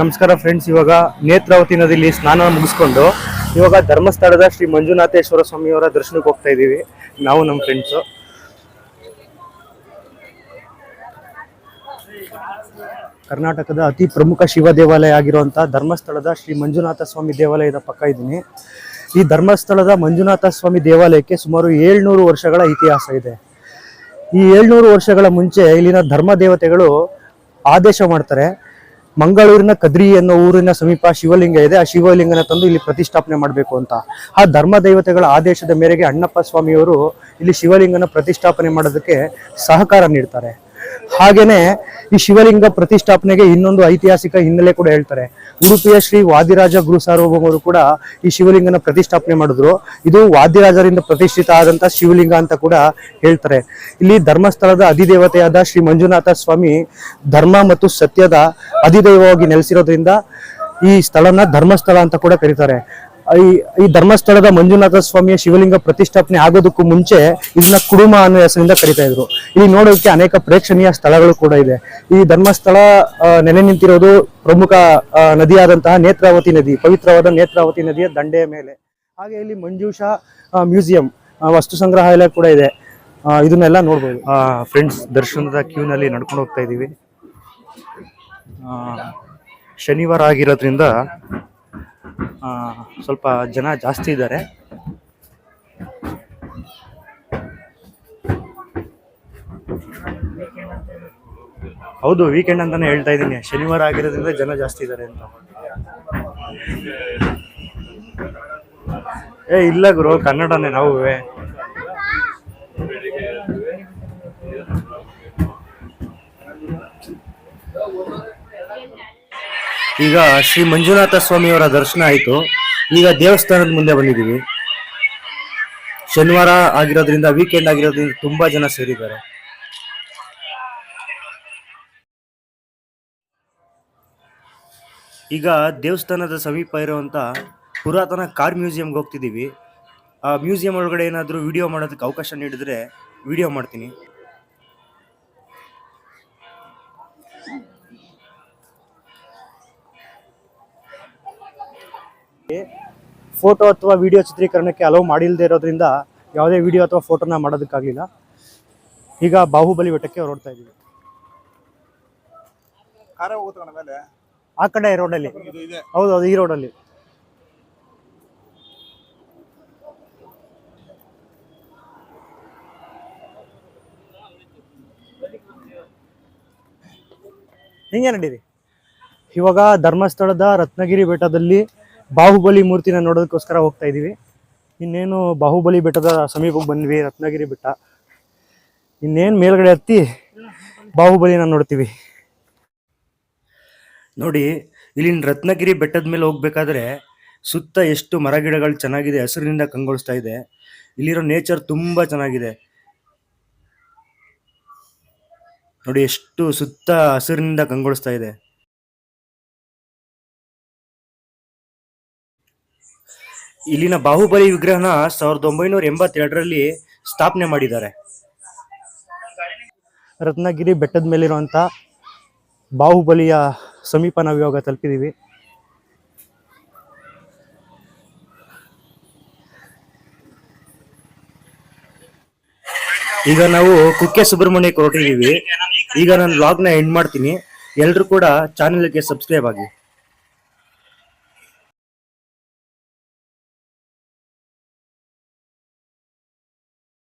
ನಮಸ್ಕಾರ ಫ್ರೆಂಡ್ಸ್ ಇವಾಗ ನೇತ್ರಾವತಿ ನದಿಯಲ್ಲಿ ಸ್ನಾನ ಮುಗಿಸ್ಕೊಂಡು ಇವಾಗ ಧರ್ಮಸ್ಥಳದ ಶ್ರೀ ಮಂಜುನಾಥೇಶ್ವರ ಸ್ವಾಮಿಯವರ ದರ್ಶನಕ್ಕೆ ಹೋಗ್ತಾ ಇದ್ದೀವಿ. ನಾವು ನಮ್ಮ ಫ್ರೆಂಡ್ಸು ಕರ್ನಾಟಕದ ಅತಿ ಪ್ರಮುಖ ಶಿವ ದೇವಾಲಯ ಆಗಿರುವಂಥ ಧರ್ಮಸ್ಥಳದ ಶ್ರೀ ಮಂಜುನಾಥ ಸ್ವಾಮಿ ದೇವಾಲಯದ ಪಕ್ಕ ಇದ್ದೀನಿ. ಈ ಧರ್ಮಸ್ಥಳದ ಮಂಜುನಾಥ ಸ್ವಾಮಿ ದೇವಾಲಯಕ್ಕೆ ಸುಮಾರು ಏಳ್ನೂರು ವರ್ಷಗಳ ಇತಿಹಾಸ ಇದೆ. ಈ ಏಳ್ನೂರು ವರ್ಷಗಳ ಮುಂಚೆ ಇಲ್ಲಿನ ಧರ್ಮ ದೇವತೆಗಳು ಆದೇಶ ಮಾಡ್ತಾರೆ. ಮಂಗಳೂರಿನ ಕದ್ರಿ ಅನ್ನೋ ಊರಿನ ಸಮೀಪ ಶಿವಲಿಂಗ ಇದೆ. ಆ ಶಿವಲಿಂಗನ ತಂದು ಇಲ್ಲಿ ಪ್ರತಿಷ್ಠಾಪನೆ ಮಾಡಬೇಕು ಅಂತ. ಆ ಧರ್ಮ ದೇವತೆಗಳ ಆದೇಶದ ಮೇರೆಗೆ ಅಣ್ಣಪ್ಪ ಸ್ವಾಮಿಯವರು ಇಲ್ಲಿ ಶಿವಲಿಂಗನ ಪ್ರತಿಷ್ಠಾಪನೆ ಮಾಡೋದಕ್ಕೆ ಸಹಕಾರ ನೀಡ್ತಾರೆ. ಹಾಗೇನೆ ಈ ಶಿವಲಿಂಗ ಪ್ರತಿಷ್ಠಾಪನೆಗೆ ಇನ್ನೊಂದು ಐತಿಹಾಸಿಕ ಹಿನ್ನೆಲೆ ಕೂಡ ಹೇಳ್ತಾರೆ. ಉಡುಪಿಯ ಶ್ರೀ ವಾದಿರಾಜ ಗುರು ಸಾರ್ವಭೌಮರು ಕೂಡ ಈ ಶಿವಲಿಂಗನ ಪ್ರತಿಷ್ಠಾಪನೆ ಮಾಡಿದ್ರು. ಇದು ವಾದಿರಾಜರಿಂದ ಪ್ರತಿಷ್ಠಿತ ಆದಂತ ಶಿವಲಿಂಗ ಅಂತ ಕೂಡ ಹೇಳ್ತಾರೆ. ಇಲ್ಲಿ ಧರ್ಮಸ್ಥಳದ ಅಧಿದೇವತೆಯಾದ ಶ್ರೀ ಮಂಜುನಾಥ ಸ್ವಾಮಿ ಧರ್ಮ ಮತ್ತು ಸತ್ಯದ ಅಧಿದೈವವಾಗಿ ನೆಲೆಸಿರೋದ್ರಿಂದ ಈ ಸ್ಥಳನ ಧರ್ಮಸ್ಥಳ ಅಂತ ಕೂಡ ಕರೀತಾರೆ. ಈ ಈ ಧರ್ಮಸ್ಥಳದ ಮಂಜುನಾಥ ಸ್ವಾಮಿಯ ಶಿವಲಿಂಗ ಪ್ರತಿಷ್ಠಾಪನೆ ಆಗೋದಕ್ಕೂ ಮುಂಚೆ ಇದನ್ನ ಕುಡುಮ ಅನ್ನೋ ಹೆಸರಿಂದ ಕರಿತಾ ಇದ್ರು. ಇಲ್ಲಿ ನೋಡೋಕೆ ಅನೇಕ ಪ್ರೇಕ್ಷಣೀಯ ಸ್ಥಳಗಳು ಕೂಡ ಇದೆ. ಈ ಧರ್ಮಸ್ಥಳ ನೆನೆ ನಿಂತಿರೋದು ಪ್ರಮುಖ ನದಿಯಾದಂತಹ ನೇತ್ರಾವತಿ ನದಿ, ಪವಿತ್ರವಾದ ನೇತ್ರಾವತಿ ನದಿಯ ದಂಡೆಯ ಮೇಲೆ. ಹಾಗೆ ಇಲ್ಲಿ ಮಂಜೂಷಾ ಮ್ಯೂಸಿಯಂ ವಸ್ತು ಸಂಗ್ರಹಾಲಯ ಕೂಡ ಇದೆ. ಇದನ್ನೆಲ್ಲ ನೋಡ್ಬೋದು. ಫ್ರೆಂಡ್ಸ್ ದರ್ಶನದ ಕ್ಯೂನಲ್ಲಿ ನಡ್ಕೊಂಡು ಹೋಗ್ತಾ ಇದ್ದೀವಿ. ಶನಿವಾರ ಆಗಿರೋದ್ರಿಂದ ಸ್ವಲ್ಪ ಜನ ಜಾಸ್ತಿ ಇದ್ದಾರೆ. ಹೌದು ವೀಕೆಂಡ್ ಅಂತಾನೆ ಹೇಳ್ತಾ ಇದ್ದೀನಿ. ಶನಿವಾರ ಆಗಿರೋದ್ರಿಂದ ಜನ ಜಾಸ್ತಿ ಇದ್ದಾರೆ ಅಂತ. ಏ, ಇಲ್ಲ ಗುರು, ಕನ್ನಡನೇ ನಾವು ಈಗ ಶ್ರೀ ಮಂಜುನಾಥ ಸ್ವಾಮಿಯವರ ದರ್ಶನ ಆಯಿತು. ಈಗ ದೇವಸ್ಥಾನದ ಮುಂದೆ ಬಂದಿದ್ದೀವಿ. ಶನಿವಾರ ಆಗಿರೋದ್ರಿಂದ ವೀಕೆಂಡ್ ಆಗಿರೋದ್ರಿಂದ ತುಂಬಾ ಜನ ಸೇರಿದ್ದಾರೆ. ಈಗ ದೇವಸ್ಥಾನದ ಸಮೀಪ ಇರುವಂತ ಪುರಾತನ ಕಾರ್ ಮ್ಯೂಸಿಯಂಗೆ ಹೋಗ್ತಿದ್ದೀವಿ. ಆ ಮ್ಯೂಸಿಯಂ ಒಳಗಡೆ ಏನಾದರೂ ವಿಡಿಯೋ ಮಾಡೋದಕ್ಕೆ ಅವಕಾಶ ನೀಡಿದ್ರೆ ವಿಡಿಯೋ ಮಾಡ್ತೀನಿ. ಫೋಟೋ ಅಥವಾ ವಿಡಿಯೋ ಚಿತ್ರೀಕರಣಕ್ಕೆ ಅಲೋ ಮಾಡಿಲ್ಲದೆ ಇರೋದ್ರಿಂದ ಯಾವುದೇ ವಿಡಿಯೋ ಅಥವಾ ಫೋಟೋನ ಮಾಡೋದಕ್ಕಾಗಲಿಲ್ಲ. ಈಗ ಬಾಹುಬಲಿ ಬೆಟ್ಟಕ್ಕೆ ಹೊರಡ್ತಾ ಇದ್ದೀವಿ. ಆ ಕಡೆ ರೋಡಲ್ಲಿ ಹೌದು ಹೌದು ಈ ರೋಡಲ್ಲಿ ಹಿಂಗೆ ನಡೀರಿ? ಇವಾಗ ಧರ್ಮಸ್ಥಳದ ರತ್ನಗಿರಿ ಬೆಟ್ಟದಲ್ಲಿ ಬಾಹುಬಲಿ ಮೂರ್ತಿನ ನೋಡೋದಕ್ಕೋಸ್ಕರ ಹೋಗ್ತಾ ಇದ್ದೀವಿ ಇನ್ನೇನು ಬಾಹುಬಲಿ ಬೆಟ್ಟದ ಸಮೀಪಕ್ಕೆ ಬಂದ್ವಿ, ರತ್ನಗಿರಿ ಬೆಟ್ಟ. ಇನ್ನೇನು ಮೇಲ್ಗಡೆ ಹತ್ತಿ ಬಾಹುಬಲಿನ ನೋಡ್ತೀವಿ. ನೋಡಿ, ಇಲ್ಲಿನ ರತ್ನಗಿರಿ ಬೆಟ್ಟದ ಮೇಲೆ ಹೋಗ್ಬೇಕಾದ್ರೆ ಸುತ್ತ ಎಷ್ಟು ಮರಗಿಡಗಳು ಚೆನ್ನಾಗಿದೆ, ಹಸಿರಿನಿಂದ ಕಂಗೊಳಿಸ್ತಾ ಇದೆ. ಇಲ್ಲಿರೋ ನೇಚರ್ ತುಂಬ ಚೆನ್ನಾಗಿದೆ. ನೋಡಿ, ಎಷ್ಟು ಸುತ್ತ ಹಸಿರಿನಿಂದ ಕಂಗೊಳಿಸ್ತಾ ಇದೆ. ಇಲ್ಲಿನ ಬಾಹುಬಲಿ ವಿಗ್ರಹನ ಸಾವಿರದ ಒಂಬೈನೂರ ಎಂಬತ್ತೆರಡರಲ್ಲಿ ಸ್ಥಾಪನೆ ಮಾಡಿದ್ದಾರೆ. ರತ್ನಗಿರಿ ಬೆಟ್ಟದ ಮೇಲಿರುವಂಥ ಬಾಹುಬಲಿಯ ಸಮೀಪ ನಾವು ಇವಾಗ ತಲುಪಿದ್ದೀವಿ. ಈಗ ನಾವು ಕುಕ್ಕೆ ಸುಬ್ರಹ್ಮಣ್ಯಕ್ಕೆ ಹೊರಟಿದ್ದೀವಿ. ಈಗ ನಾನು ಲಾಗ್ನ ಎಂಡ್ ಮಾಡ್ತೀನಿ. ಎಲ್ಲರೂ ಕೂಡ ಚಾನೆಲ್ಗೆ ಸಬ್ಸ್ಕ್ರೈಬ್ ಆಗಿ.